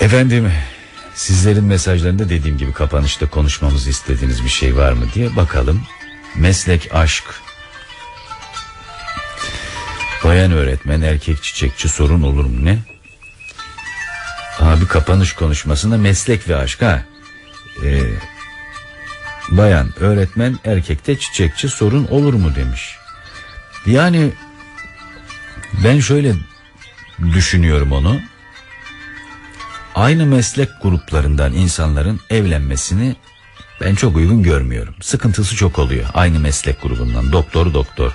Efendim sizlerin mesajlarında dediğim gibi kapanışta konuşmamızı istediğiniz bir şey var mı diye bakalım. Meslek aşk. Bayan öğretmen erkek çiçekçi sorun olur mu ne? Abi kapanış konuşmasında meslek ve aşk ha. Ee, bayan öğretmen erkekte çiçekçi sorun olur mu demiş. Yani ben şöyle düşünüyorum onu. Aynı meslek gruplarından insanların evlenmesini ben çok uygun görmüyorum. Sıkıntısı çok oluyor. Aynı meslek grubundan doktor doktor.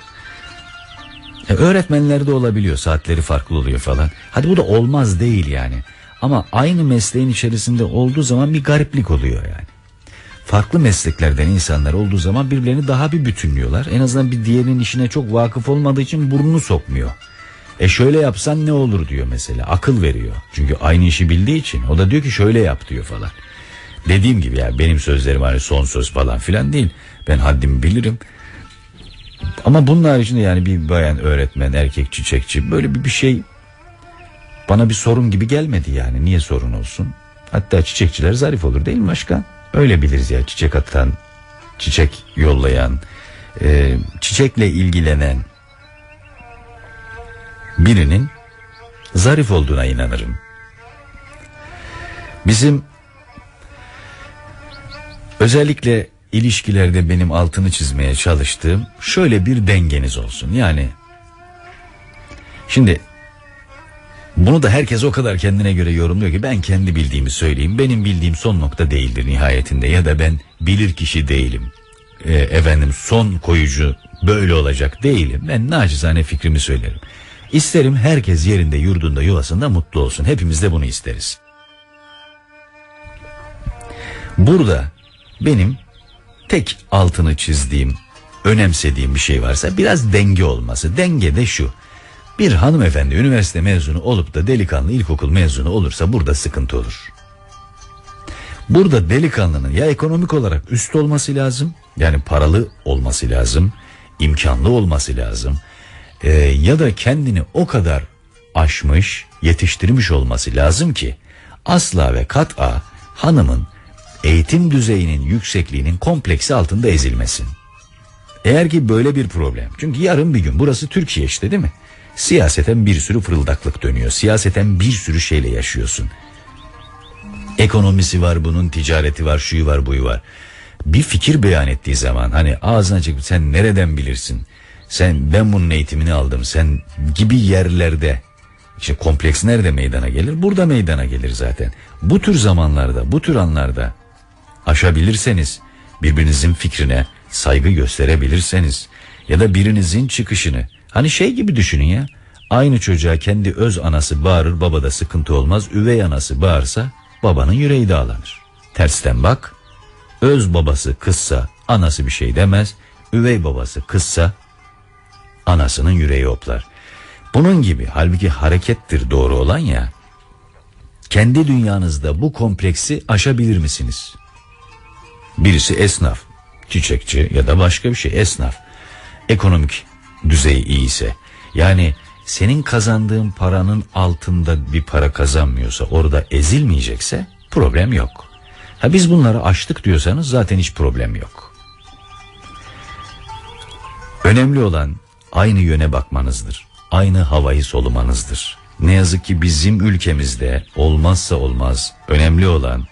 E, öğretmenlerde olabiliyor saatleri farklı oluyor falan. Hadi bu da olmaz değil yani. Ama aynı mesleğin içerisinde olduğu zaman bir gariplik oluyor yani. Farklı mesleklerden insanlar olduğu zaman birbirlerini daha bir bütünlüyorlar. En azından bir diğerinin işine çok vakıf olmadığı için burnunu sokmuyor. E şöyle yapsan ne olur diyor mesela. Akıl veriyor. Çünkü aynı işi bildiği için. O da diyor ki şöyle yap diyor falan. Dediğim gibi ya benim sözlerim hani son söz falan filan değil. Ben haddimi bilirim. Ama bunun haricinde yani bir bayan öğretmen, erkek çiçekçi böyle bir, bir şey bana bir sorun gibi gelmedi yani. Niye sorun olsun? Hatta çiçekçiler zarif olur değil mi başka? Öyle biliriz ya çiçek atan, çiçek yollayan, e, çiçekle ilgilenen birinin zarif olduğuna inanırım. Bizim özellikle ilişkilerde benim altını çizmeye çalıştığım şöyle bir dengeniz olsun. Yani şimdi bunu da herkes o kadar kendine göre yorumluyor ki ben kendi bildiğimi söyleyeyim. Benim bildiğim son nokta değildir nihayetinde ya da ben bilir kişi değilim. E, efendim son koyucu böyle olacak değilim. Ben naçizane fikrimi söylerim. İsterim herkes yerinde yurdunda yuvasında mutlu olsun. Hepimiz de bunu isteriz. Burada benim tek altını çizdiğim, önemsediğim bir şey varsa biraz denge olması. Denge de şu. Bir hanımefendi üniversite mezunu olup da delikanlı ilkokul mezunu olursa burada sıkıntı olur. Burada delikanlının ya ekonomik olarak üst olması lazım, yani paralı olması lazım, imkanlı olması lazım e, ya da kendini o kadar aşmış, yetiştirmiş olması lazım ki asla ve kat'a hanımın eğitim düzeyinin yüksekliğinin kompleksi altında ezilmesin. Eğer ki böyle bir problem. Çünkü yarın bir gün burası Türkiye işte değil mi? Siyaseten bir sürü fırıldaklık dönüyor. Siyaseten bir sürü şeyle yaşıyorsun. Ekonomisi var bunun, ticareti var, şuyu var, buyu var. Bir fikir beyan ettiği zaman hani ağzına çıkıp sen nereden bilirsin? Sen ben bunun eğitimini aldım. Sen gibi yerlerde işte kompleks nerede meydana gelir? Burada meydana gelir zaten. Bu tür zamanlarda, bu tür anlarda aşabilirseniz, birbirinizin fikrine saygı gösterebilirseniz ya da birinizin çıkışını hani şey gibi düşünün ya. Aynı çocuğa kendi öz anası bağırır babada sıkıntı olmaz. Üvey anası bağırsa babanın yüreği dağlanır. Tersten bak. Öz babası kızsa anası bir şey demez. Üvey babası kızsa anasının yüreği hoplar. Bunun gibi halbuki harekettir doğru olan ya. Kendi dünyanızda bu kompleksi aşabilir misiniz? Birisi esnaf, çiçekçi ya da başka bir şey esnaf. Ekonomik düzey iyi ise yani senin kazandığın paranın altında bir para kazanmıyorsa orada ezilmeyecekse problem yok. Ha biz bunları aştık diyorsanız zaten hiç problem yok. Önemli olan aynı yöne bakmanızdır. Aynı havayı solumanızdır. Ne yazık ki bizim ülkemizde olmazsa olmaz önemli olan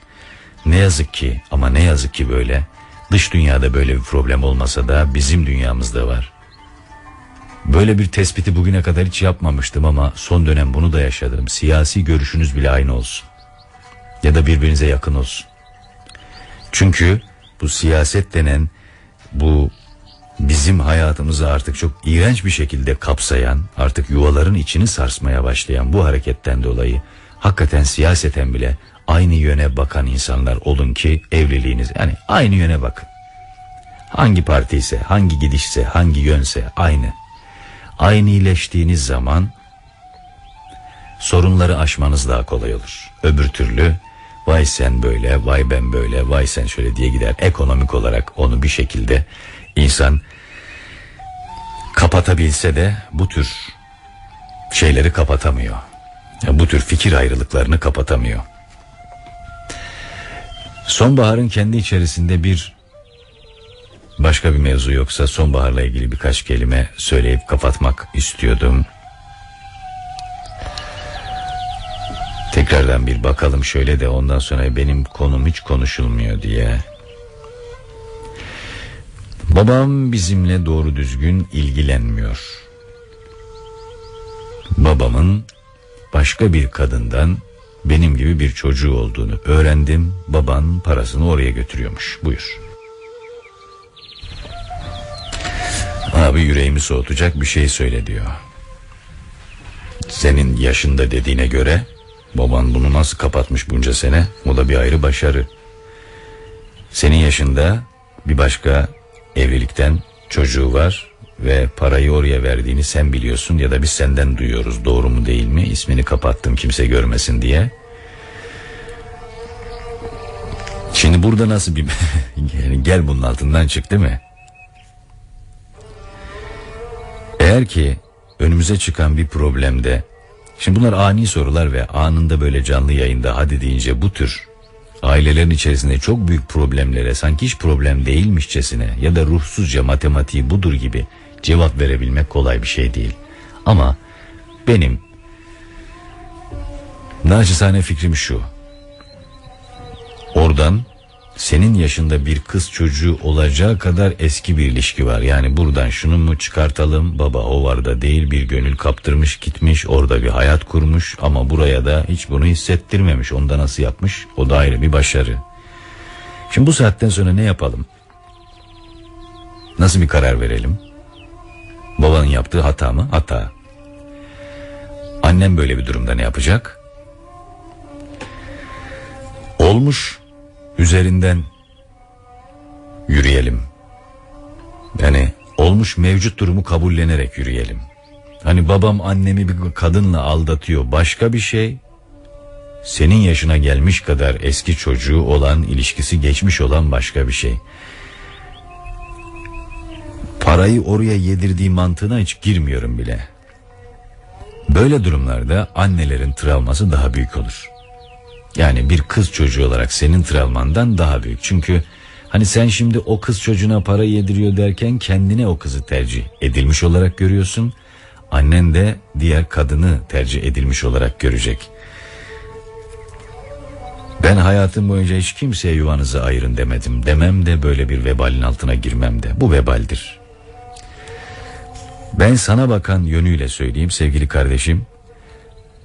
ne yazık ki ama ne yazık ki böyle dış dünyada böyle bir problem olmasa da bizim dünyamızda var. Böyle bir tespiti bugüne kadar hiç yapmamıştım ama son dönem bunu da yaşadım. Siyasi görüşünüz bile aynı olsun. Ya da birbirinize yakın olsun. Çünkü bu siyaset denen bu bizim hayatımızı artık çok iğrenç bir şekilde kapsayan, artık yuvaların içini sarsmaya başlayan bu hareketten dolayı hakikaten siyaseten bile aynı yöne bakan insanlar olun ki evliliğiniz yani aynı yöne bakın. Hangi parti ise, hangi gidişse, hangi yönse aynı. Aynı iyileştiğiniz zaman sorunları aşmanız daha kolay olur. Öbür türlü vay sen böyle, vay ben böyle, vay sen şöyle diye gider. Ekonomik olarak onu bir şekilde insan kapatabilse de bu tür şeyleri kapatamıyor. Bu tür fikir ayrılıklarını kapatamıyor. Sonbaharın kendi içerisinde bir başka bir mevzu yoksa sonbaharla ilgili birkaç kelime söyleyip kapatmak istiyordum. Tekrardan bir bakalım şöyle de ondan sonra benim konum hiç konuşulmuyor diye. Babam bizimle doğru düzgün ilgilenmiyor. Babamın başka bir kadından benim gibi bir çocuğu olduğunu öğrendim. Baban parasını oraya götürüyormuş. Buyur. Abi yüreğimi soğutacak bir şey söyle diyor. Senin yaşında dediğine göre baban bunu nasıl kapatmış bunca sene? O da bir ayrı başarı. Senin yaşında bir başka evlilikten çocuğu var ve parayı oraya verdiğini sen biliyorsun ya da biz senden duyuyoruz. Doğru mu değil mi? İsmini kapattım kimse görmesin diye. Şimdi burada nasıl bir yani gel bunun altından çık değil mi? Eğer ki önümüze çıkan bir problemde şimdi bunlar ani sorular ve anında böyle canlı yayında hadi deyince bu tür ailelerin içerisinde çok büyük problemlere sanki hiç problem değilmişçesine ya da ruhsuzca matematiği budur gibi cevap verebilmek kolay bir şey değil. Ama benim naçizane fikrim şu. Oradan senin yaşında bir kız çocuğu olacağı kadar eski bir ilişki var. Yani buradan şunu mu çıkartalım baba o var da değil bir gönül kaptırmış gitmiş orada bir hayat kurmuş ama buraya da hiç bunu hissettirmemiş. Onda nasıl yapmış o da ayrı bir başarı. Şimdi bu saatten sonra ne yapalım? Nasıl bir karar verelim? Babanın yaptığı hata mı? Hata. Annem böyle bir durumda ne yapacak? Olmuş üzerinden yürüyelim. Yani olmuş mevcut durumu kabullenerek yürüyelim. Hani babam annemi bir kadınla aldatıyor başka bir şey. Senin yaşına gelmiş kadar eski çocuğu olan, ilişkisi geçmiş olan başka bir şey. Parayı oraya yedirdiği mantığına hiç girmiyorum bile. Böyle durumlarda annelerin travması daha büyük olur. Yani bir kız çocuğu olarak senin travmandan daha büyük. Çünkü hani sen şimdi o kız çocuğuna para yediriyor derken kendine o kızı tercih edilmiş olarak görüyorsun. Annen de diğer kadını tercih edilmiş olarak görecek. Ben hayatım boyunca hiç kimseye yuvanızı ayırın demedim. Demem de böyle bir vebalin altına girmem de. Bu vebaldir. Ben sana bakan yönüyle söyleyeyim sevgili kardeşim.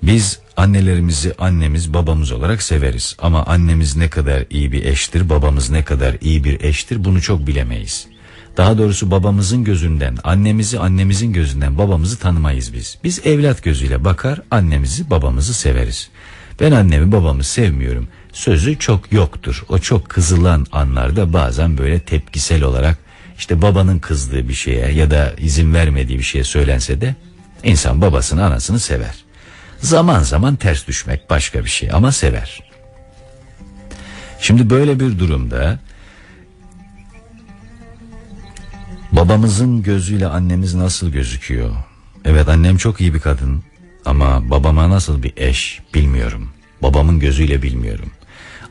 Biz annelerimizi annemiz babamız olarak severiz. Ama annemiz ne kadar iyi bir eştir, babamız ne kadar iyi bir eştir bunu çok bilemeyiz. Daha doğrusu babamızın gözünden, annemizi annemizin gözünden babamızı tanımayız biz. Biz evlat gözüyle bakar, annemizi babamızı severiz. Ben annemi babamı sevmiyorum. Sözü çok yoktur. O çok kızılan anlarda bazen böyle tepkisel olarak işte babanın kızdığı bir şeye ya da izin vermediği bir şeye söylense de insan babasını anasını sever. Zaman zaman ters düşmek başka bir şey ama sever. Şimdi böyle bir durumda babamızın gözüyle annemiz nasıl gözüküyor? Evet annem çok iyi bir kadın ama babama nasıl bir eş bilmiyorum. Babamın gözüyle bilmiyorum.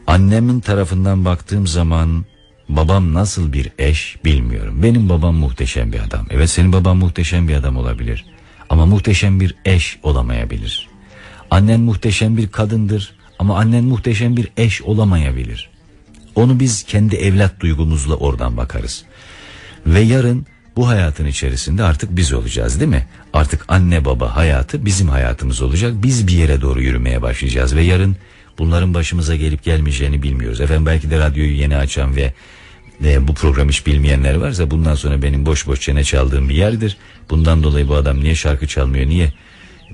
Annemin tarafından baktığım zaman babam nasıl bir eş bilmiyorum. Benim babam muhteşem bir adam. Evet senin baban muhteşem bir adam olabilir. Ama muhteşem bir eş olamayabilir. Annen muhteşem bir kadındır ama annen muhteşem bir eş olamayabilir. Onu biz kendi evlat duygumuzla oradan bakarız. Ve yarın bu hayatın içerisinde artık biz olacağız değil mi? Artık anne baba hayatı bizim hayatımız olacak. Biz bir yere doğru yürümeye başlayacağız ve yarın bunların başımıza gelip gelmeyeceğini bilmiyoruz. Efendim belki de radyoyu yeni açan ve ve bu program hiç bilmeyenler varsa bundan sonra benim boş boş çene çaldığım bir yerdir. Bundan dolayı bu adam niye şarkı çalmıyor, niye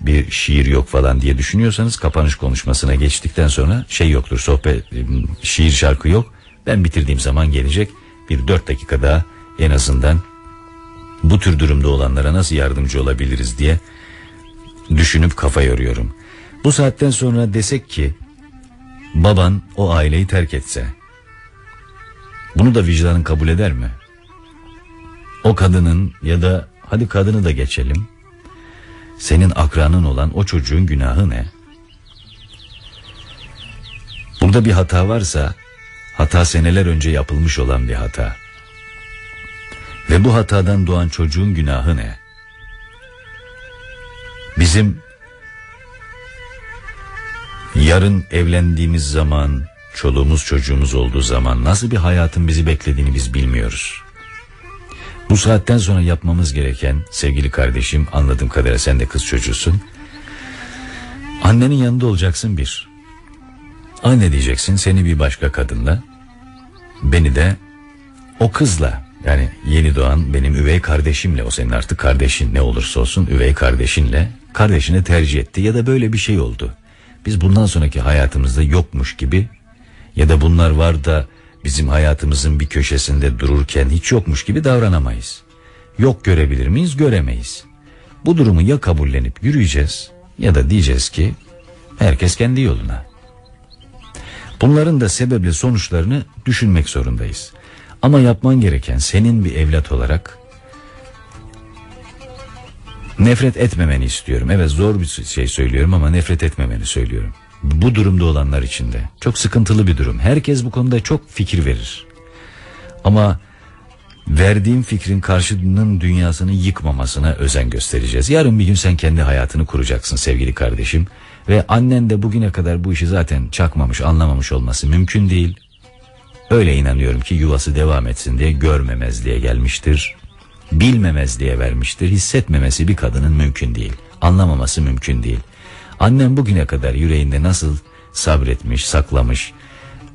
bir şiir yok falan diye düşünüyorsanız kapanış konuşmasına geçtikten sonra şey yoktur sohbet şiir şarkı yok. Ben bitirdiğim zaman gelecek bir dört dakika daha en azından bu tür durumda olanlara nasıl yardımcı olabiliriz diye düşünüp kafa yoruyorum. Bu saatten sonra desek ki baban o aileyi terk etse bunu da vicdanın kabul eder mi? O kadının ya da hadi kadını da geçelim senin akranın olan o çocuğun günahı ne? Burada bir hata varsa Hata seneler önce yapılmış olan bir hata. Ve bu hatadan doğan çocuğun günahı ne? Bizim yarın evlendiğimiz zaman, çoluğumuz çocuğumuz olduğu zaman nasıl bir hayatın bizi beklediğini biz bilmiyoruz. Bu saatten sonra yapmamız gereken sevgili kardeşim anladığım kadarıyla sen de kız çocuğusun. Annenin yanında olacaksın bir. Anne diyeceksin seni bir başka kadınla. Beni de o kızla yani yeni doğan benim üvey kardeşimle o senin artık kardeşin ne olursa olsun üvey kardeşinle kardeşini tercih etti ya da böyle bir şey oldu. Biz bundan sonraki hayatımızda yokmuş gibi ya da bunlar var da bizim hayatımızın bir köşesinde dururken hiç yokmuş gibi davranamayız. Yok görebilir miyiz? Göremeyiz. Bu durumu ya kabullenip yürüyeceğiz ya da diyeceğiz ki herkes kendi yoluna. Bunların da sebeple sonuçlarını düşünmek zorundayız. Ama yapman gereken senin bir evlat olarak nefret etmemeni istiyorum. Evet zor bir şey söylüyorum ama nefret etmemeni söylüyorum. Bu durumda olanlar için de çok sıkıntılı bir durum. Herkes bu konuda çok fikir verir. Ama verdiğim fikrin karşının dünyasını yıkmamasına özen göstereceğiz. Yarın bir gün sen kendi hayatını kuracaksın sevgili kardeşim. Ve annen de bugüne kadar bu işi zaten çakmamış, anlamamış olması mümkün değil. Öyle inanıyorum ki yuvası devam etsin diye görmemezliğe gelmiştir. Bilmemezliğe vermiştir. Hissetmemesi bir kadının mümkün değil. Anlamaması mümkün değil. Annem bugüne kadar yüreğinde nasıl sabretmiş, saklamış,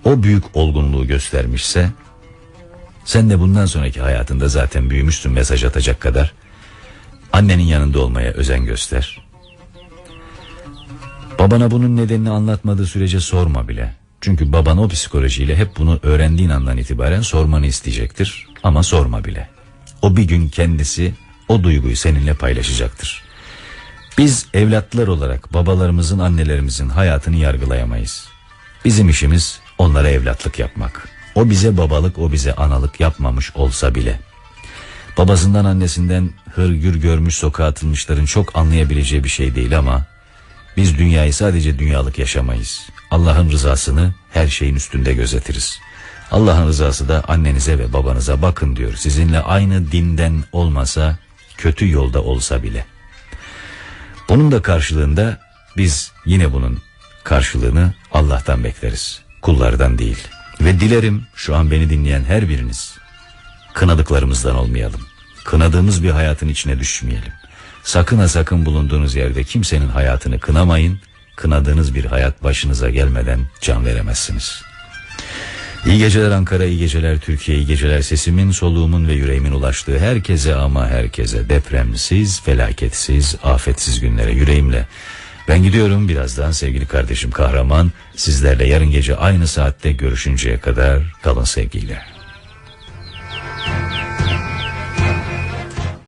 o büyük olgunluğu göstermişse sen de bundan sonraki hayatında zaten büyümüşsün mesaj atacak kadar. Annenin yanında olmaya özen göster. Babana bunun nedenini anlatmadığı sürece sorma bile. Çünkü baban o psikolojiyle hep bunu öğrendiğin andan itibaren sormanı isteyecektir. Ama sorma bile. O bir gün kendisi o duyguyu seninle paylaşacaktır. Biz evlatlar olarak babalarımızın annelerimizin hayatını yargılayamayız. Bizim işimiz onlara evlatlık yapmak. O bize babalık o bize analık yapmamış olsa bile. Babasından annesinden hırgür görmüş sokağa atılmışların çok anlayabileceği bir şey değil ama biz dünyayı sadece dünyalık yaşamayız. Allah'ın rızasını her şeyin üstünde gözetiriz. Allah'ın rızası da annenize ve babanıza bakın diyor. Sizinle aynı dinden olmasa, kötü yolda olsa bile. Bunun da karşılığında biz yine bunun karşılığını Allah'tan bekleriz. Kullardan değil. Ve dilerim şu an beni dinleyen her biriniz kınadıklarımızdan olmayalım. Kınadığımız bir hayatın içine düşmeyelim. Sakın ha sakın bulunduğunuz yerde kimsenin hayatını kınamayın. Kınadığınız bir hayat başınıza gelmeden can veremezsiniz. İyi geceler Ankara, iyi geceler Türkiye, iyi geceler sesimin, soluğumun ve yüreğimin ulaştığı herkese ama herkese depremsiz, felaketsiz, afetsiz günlere yüreğimle. Ben gidiyorum birazdan sevgili kardeşim kahraman sizlerle yarın gece aynı saatte görüşünceye kadar kalın sevgiyle.